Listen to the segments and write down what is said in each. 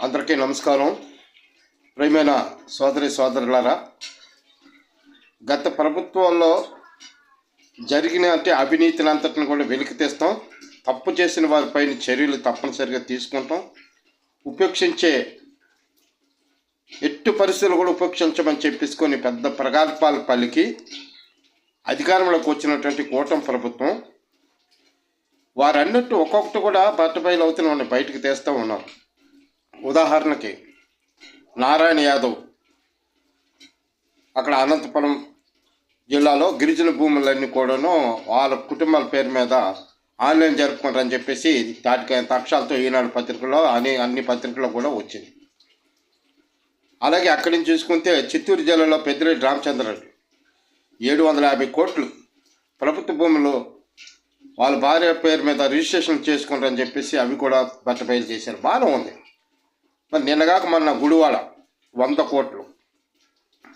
అందరికీ నమస్కారం. ప్రియమైన సోదరి సోదరులారా గత ప్రభుత్వంలో జరిగిన అంటే అవినీతిని అంతటిని కూడా వెలికి తీస్తాం. తప్పు చేసిన వారిపైన చర్యలు తప్పనిసరిగా తీసుకుంటాం. ఉపేక్షించే ఎట్టు పరిస్థితులు కూడా ఉపేక్షించమని చెప్పేసుకొని పెద్ద ప్రగల్భాలు పలికి అధికారంలోకి వచ్చినటువంటి కూటమి ప్రభుత్వం వారన్నట్టు ఒక్కొక్కటి కూడా బట్టబయలు అవుతూనే ఉన్నాయి బయటకు తీస్తూ ఉన్నారు. ఉదాహరణకి నారాయణ యాదవ్ అక్కడ అనంతపురం జిల్లాలో గిరిజన భూములన్నీ కూడాను వాళ్ళ కుటుంబాల పేరు మీద ఆన్లైన్ జరుపుకుంటారని చెప్పేసి తాటిక అక్షరాలతో ఈనాడు పత్రికలో అన్ని అన్ని పత్రికల్లో కూడా వచ్చింది. అలాగే అక్కడి నుంచి చూసుకుంటే చిత్తూరు జిల్లాలో పెద్దిరెడ్డి రామచంద్రరెడ్డి ఏడు వందల యాభై కోట్లు ప్రభుత్వ భూములు వాళ్ళ భార్య పేరు మీద రిజిస్ట్రేషన్ చేసుకుంటారని చెప్పేసి అవి కూడా బట్టబయలు చేశారు. బాగానే ఉంది. మరి నిన్నగాక మొన్న గుడివాడ వంద కోట్లు.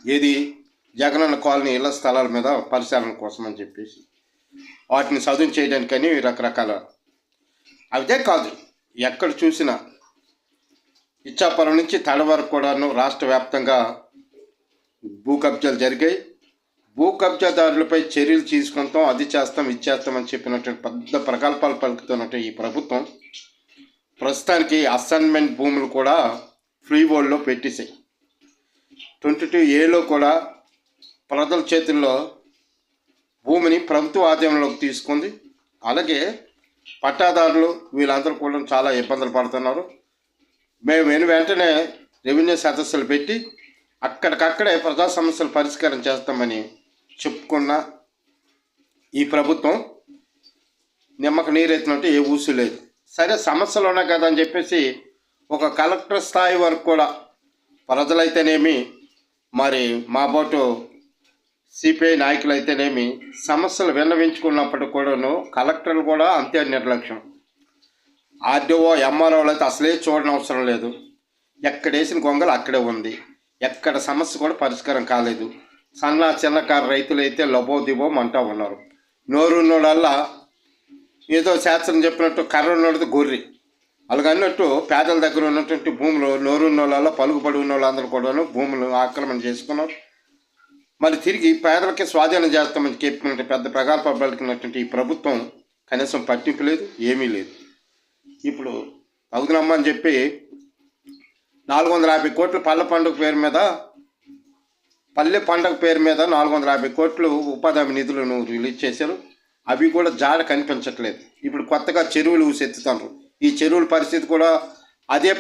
ఏది? జగనన్న కాలనీ ఇళ్ళ స్థలాల మీద పరిశీలన కోసం అని చెప్పేసి. వాటిని చదువు చేయడానికని రకరకాల. అదే కాదు. ఎక్కడ చూసినా ఇచ్చాపురం నుంచి తడ వరకు కూడాను రాష్ట్ర వ్యాప్తంగా భూ కబ్జాలు జరిగాయి. భూ కబ్జాదారులపై చర్యలు తీసుకుంటాం అది చేస్తాం ఇది చేస్తామని చెప్పినటువంటి పెద్ద ప్రకల్పాలు పలుకుతున్నట్టు ఈ ప్రభుత్వం. ప్రస్తుతానికి అసైన్మెంట్ భూములు కూడా ఫ్రీ బోర్డులో పెట్టేసాయి ట్వంటీ టూ ఏలో కూడా ప్రజల చేతుల్లో భూమిని ప్రభుత్వ ఆధీనంలోకి తీసుకుంది. అలాగే పట్టాదారులు వీళ్ళందరూ కూడా చాలా ఇబ్బందులు పడుతున్నారు. మేము వెను వెంటనే రెవెన్యూ సదస్సులు పెట్టి అక్కడికక్కడే ప్రజా సమస్యలు పరిష్కారం చేస్తామని చెప్పుకున్న ఈ ప్రభుత్వం నిమ్మక నీరెత్తినట్టు ఏ ఊసు లేదు. సరే సమస్యలు ఉన్నాయి కదా అని చెప్పేసి ఒక కలెక్టర్ స్థాయి వరకు కూడా ప్రజలైతేనేమి మరి మా బోటు సిపిఐ నాయకులు అయితేనేమి సమస్యలు విన్నవించుకున్నప్పటికి కూడాను కలెక్టర్లు కూడా అంతే నిర్లక్ష్యం. ఆర్డీఓ ఎంఆర్ఓలు అయితే అసలే చూడని అవసరం లేదు. ఎక్కడ వేసిన గొంగలు అక్కడే ఉంది. ఎక్కడ సమస్య కూడా పరిష్కారం కాలేదు. సన్న చిన్నకారు రైతులు అయితే లబో దిబో అంటూ ఉన్నారు. నోరున్నోడల్లా ఏదో శాస్త్రం చెప్పినట్టు కర్ర ఉన్నది గొర్రె. అలాగ అన్నట్టు పేదల దగ్గర ఉన్నటువంటి భూములు నోరున్న వాళ్ళలో పలుకుబడి ఉన్న వాళ్ళందరూ కూడాను భూములు ఆక్రమణ చేసుకున్నారు మరి తిరిగి పేదలకి స్వాధీనం చేస్తామని చెప్పినట్టు పెద్ద ప్రగాల్ప పలికినటువంటి ఈ ప్రభుత్వం కనీసం పట్టింపు లేదు ఏమీ లేదు. ఇప్పుడు అవుతున్నమ్మని చెప్పి నాలుగు వందల యాభై కోట్ల పల్లె పండుగ పేరు మీద పల్లె పండుగ పేరు మీద నాలుగు వందల యాభై కోట్లు ఉపాధి హామీ నిధులను రిలీజ్ చేశారు. అవి కూడా జాడ కనిపించట్లేదు. ఇప్పుడు కొత్తగా చెరువులు ఊసెత్తుతారు. ఈ చెరువుల పరిస్థితి కూడా అదే